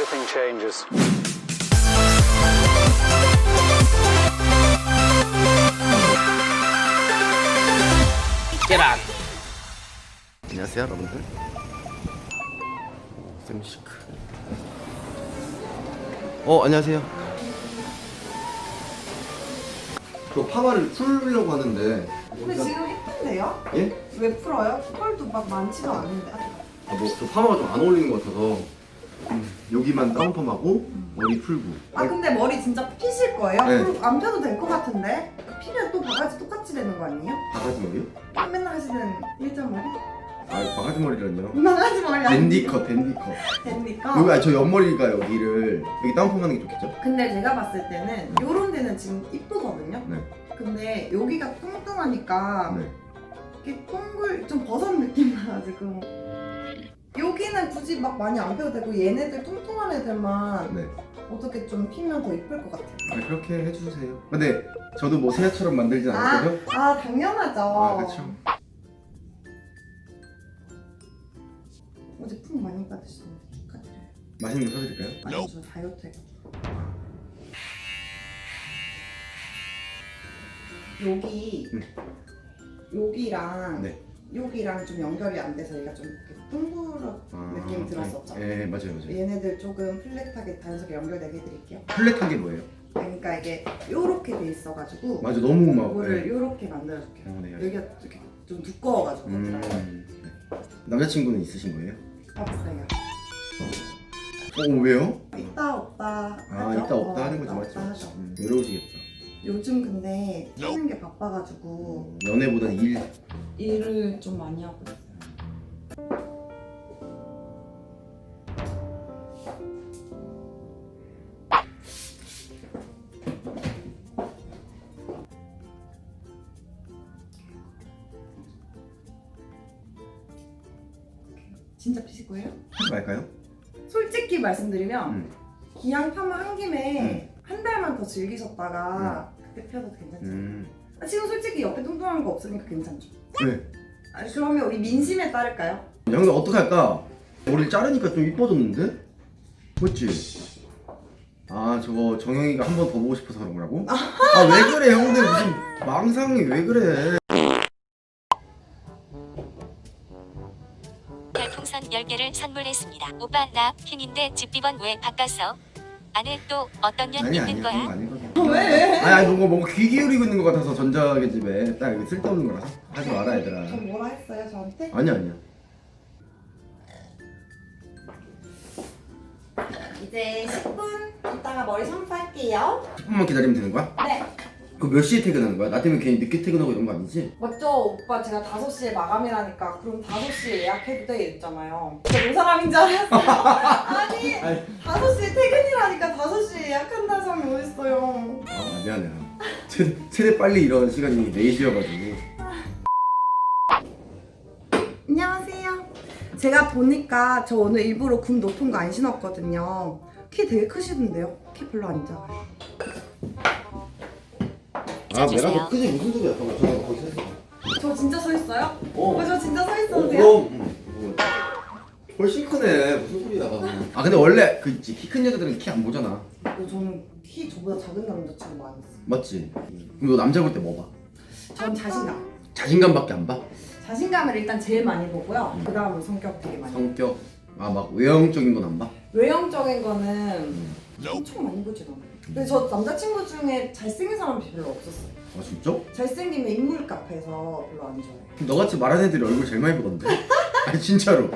everything changes. 깨락 안녕하세요 여러분들 샘시크 어 안녕하세요 저 파마를 풀려고 하는데 근데 지금 예쁜데요? 예? 왜 풀어요? 펄도 막 많지도 않은데 아 뭐 저 파마가 좀 안 어울리는 것 같아서 음, 여기만 다운펌하고 머리 풀고 아 근데 머리 진짜 피실 거예요? 네. 그럼 안 펴도 될 것 같은데? 피면 또 바가지 똑같이 되는 거 아니에요? 바가지 머리요? 맨날 하시는 일자머리? 아 바가지 머리라뇨 바가지 머리 아니에요? 밴디컷 밴디컷 됩니까? 여기 아저 옆머리가 여기를 여기 다운펌 하는 게 좋겠죠? 근데 제가 봤을 때는 요런 데는 지금 이쁘거든요? 네. 근데 여기가 뚱뚱하니까 네. 이렇게 동글 좀 버섯 느낌 나가지고 여기는 굳이 막 많이 안 펴도 되고 얘네들 뚱뚱한 애들만 네. 어떻게 좀 피면 더 이쁠 것 같아요 아 그렇게 해주세요 근데 저도 뭐 새아처럼 만들진 않을 아, 거죠? 아 당연하죠. 아 그렇죠 어제 품 많이 받으시던데 축하드려요. 맛있는 거 사드릴까요? 아니 저 다이어트 해가지고. 여기 음. 여기랑 네. 여기랑 좀 연결이 안 돼서 얘가 좀 이렇게 둥그런 아, 느낌 들었었죠. 예, 예, 맞아요, 맞아요. 얘네들 조금 플랫하게 자연스럽게 연결되게 해드릴게요. 플랫한 게 뭐예요? 그러니까 이게 요렇게 돼 있어가지고 맞아, 너무 막. 이거를 예. 요렇게 만들어줄게요. 어, 네, 여기가 이렇게 좀 두꺼워가지고 음, 네. 남자친구는 있으신 거예요? 없어요. 어, 왜요? 있다 없다 아, 하죠? 있다 없다 어, 하는 거죠, 있다 맞죠? 하죠. 음, 외로우시겠다. 요즘 근데 하는 게 바빠가지고 어, 연애보다 일. 일을 좀 많이 하고 있어요. 진짜 피실 거예요? 말까요? 솔직히 말씀드리면 음. 기왕 파마 한 김에 한 달만 더 즐기셨다가 그때 펴도 괜찮죠? 음. 아, 지금 솔직히 옆에 뚱뚱한 거 없으니까 괜찮죠? 왜? 아니, 그러면 우리 민심에 따를까요? 양들 어떡할까? 머리를 자르니까 좀 이뻐졌는데? 맞지? 아 저거 정영이가 한 번 더 보고 싶어서 그런 거라고? 아 왜 그래 형들 무슨 망상이 왜 그래 별풍선 10개를 선물했습니다. 오빠 나 핑인데 집 비번 왜 바꿨어? 안에 또 어떤 년 아니 있는 아니 거야? 그런 거 아니거 든 왜? 아니 아니 뭔가 뭔가 귀 기울이고 있는 것 같아서 전자계집에 딱 이거 쓸데없는 거라서 하지 마라 얘들아 저 뭐라 했어요 저한테? 아니야 아니야 이제 10분 있다가 머리 샴푸할게요 10분만 기다리면 되는 거야? 네 그몇 시에 퇴근하는 거야? 나 때문에 괜히 늦게 퇴근하고 이런 거 아니지? 맞죠? 오빠 제가 5시에 마감이라니까 그럼 5시에 예약해도 돼 이랬잖아요 저그 사람인 줄 알았어요 아니 아니. 5시에 퇴근이라니까 5시에 예약한다는 사람이 어딨어요 아 미안해 최대, 최대 빨리 일어나는 시간이 4시여가지고 안녕하세요 제가 보니까 저 오늘 일부러 굽 높은 거 안 신었거든요 키 되게 크시던데요? 키 별로 안 작아요 아 내가 더 크지 무슨 소리야 잠깐만 잠깐만 거기 서 있어 저 진짜 서 있어요? 어. 오빠 저 진짜 서 어, 있어도 돼요? 그럼 응. 훨씬 크네 무슨 소리야 아 근데 원래 그 있지 키 큰 여자들은 키 안 보잖아 어, 저는 키 저보다 작은 남자친구 많았어요. 맞지? 그럼 너 남자 볼 때 뭐 봐? 전 자신감. 자신감밖에 안 봐? 자신감을 일단 제일 많이 보고요. 그 다음은 성격 되게 많이. 성격 아 막 외형적인 건 안 봐? 외형적인 거는 엄청 많이 보지 나. 근데 저 남자친구 중에 잘생긴 사람이 별로 없었어요. 아 진짜? 잘생기면 인물 카페에서 별로 안 좋아해. 너같이 말하는 애들이 얼굴 제일 많이 보던데? 아니 진짜로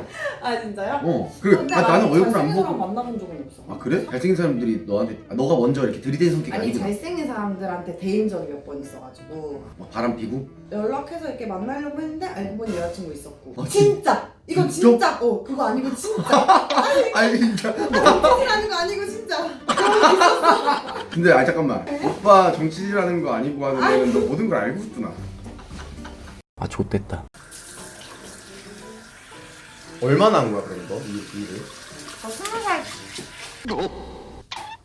아 진짜요? 어 근데 아, 나는 얼굴 안 사람 보고 만나본 적은 없어. 아 그래? 잘생긴 사람들이 너한테 아, 너가 먼저 이렇게 들이대는 성격이 아니 아니구나 잘생긴 사람들한테 대인 적이 몇 번 있어가지고 막 바람 피고? 연락해서 이렇게 만나려고 했는데 알고 보니 여자친구 있었고 아, 진- 진짜 이건 진짜? 진짜 어 그거 아니고 진짜 아니 진짜 정치질하는 거 아니고 진짜 근데 아 잠깐만 네? 오빠 정치질하는 거 아니고 하는 데는 너 모든 걸 알고 있구나 아 좆됐다 얼마나 한 거야 그럼 너? 이 일을? 저 스무 살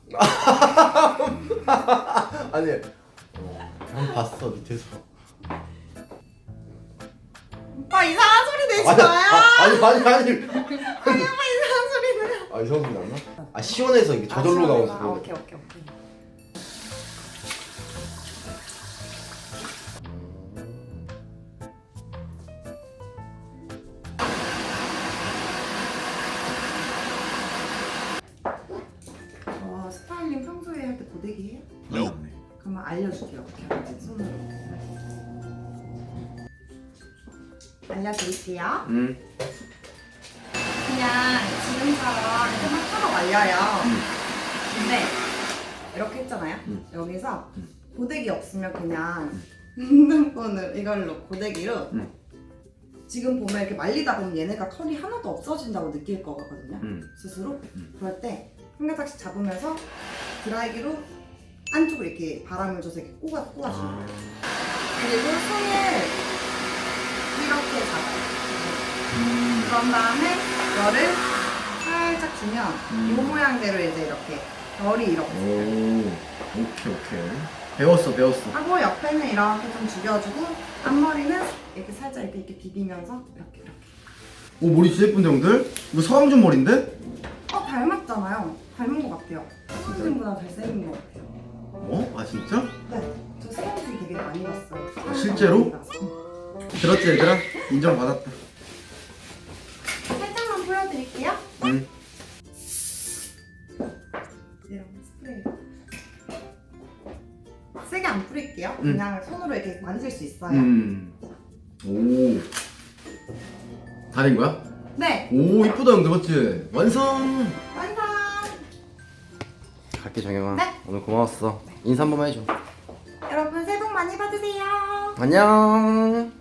아니 형 봤어 밑에서 오빠 이상한 소리 내지 아니 마요 아, 아니 아니 아니 오빠 소리 내요 아 소리 났나? 아 시원해서 이게 저절로 아, 나와서 아, 오케이 오케이 오케이. 어, 스타일링 평소에 할 때 고데기 해요? 네. 그러면 알려줄게요. 어떻게 하는지 손으로. 알려드릴게요. 음. 그냥 지금처럼 이렇게 막 털어 말려요. 음. 근데 이렇게 했잖아요. 음. 여기서 음. 고데기 없으면 그냥 핸드폰을 이걸로 고데기로 음. 지금 보면 이렇게 말리다 보면 얘네가 컬이 하나도 없어진다고 느낄 거거든요. 음. 스스로. 음. 그럴 때 한 가닥씩 잡으면서 드라이기로 안쪽으로 이렇게 바람을 줘서 이렇게 꼬아 꼬아주는 거예요. 그리고 손을 이렇게 잡아요. 음. 그런 다음에 열을 살짝 주면 음. 이 모양대로 이제 이렇게 열이 이렇게 오. 오케이 오케이. 배웠어 배웠어. 하고 옆에는 이렇게 좀 죽여주고 앞머리는 이렇게 살짝 이렇게, 이렇게 비비면서 이렇게 이렇게 오 머리 진짜 예쁜데 형들? 이거 서강준 머리인데? 어 닮았잖아요 닮은 것 같아요 서강진보다 잘생긴 것 같아요 어? 아 진짜? 네저 서강진 되게 많이 봤어요 아, 실제로? 들었지 얘들아? 인정받았다. 세게 안 뿌릴게요 응. 그냥 손으로 이렇게 만질 수 있어요 음. 오. 다 된 거야? 네 오 이쁘다 형들 맞지? 완성. 완성 갈게 정영아. 네. 오늘 고마웠어. 인사 한 번만 해줘. 여러분 새해 복 많이 받으세요 안녕.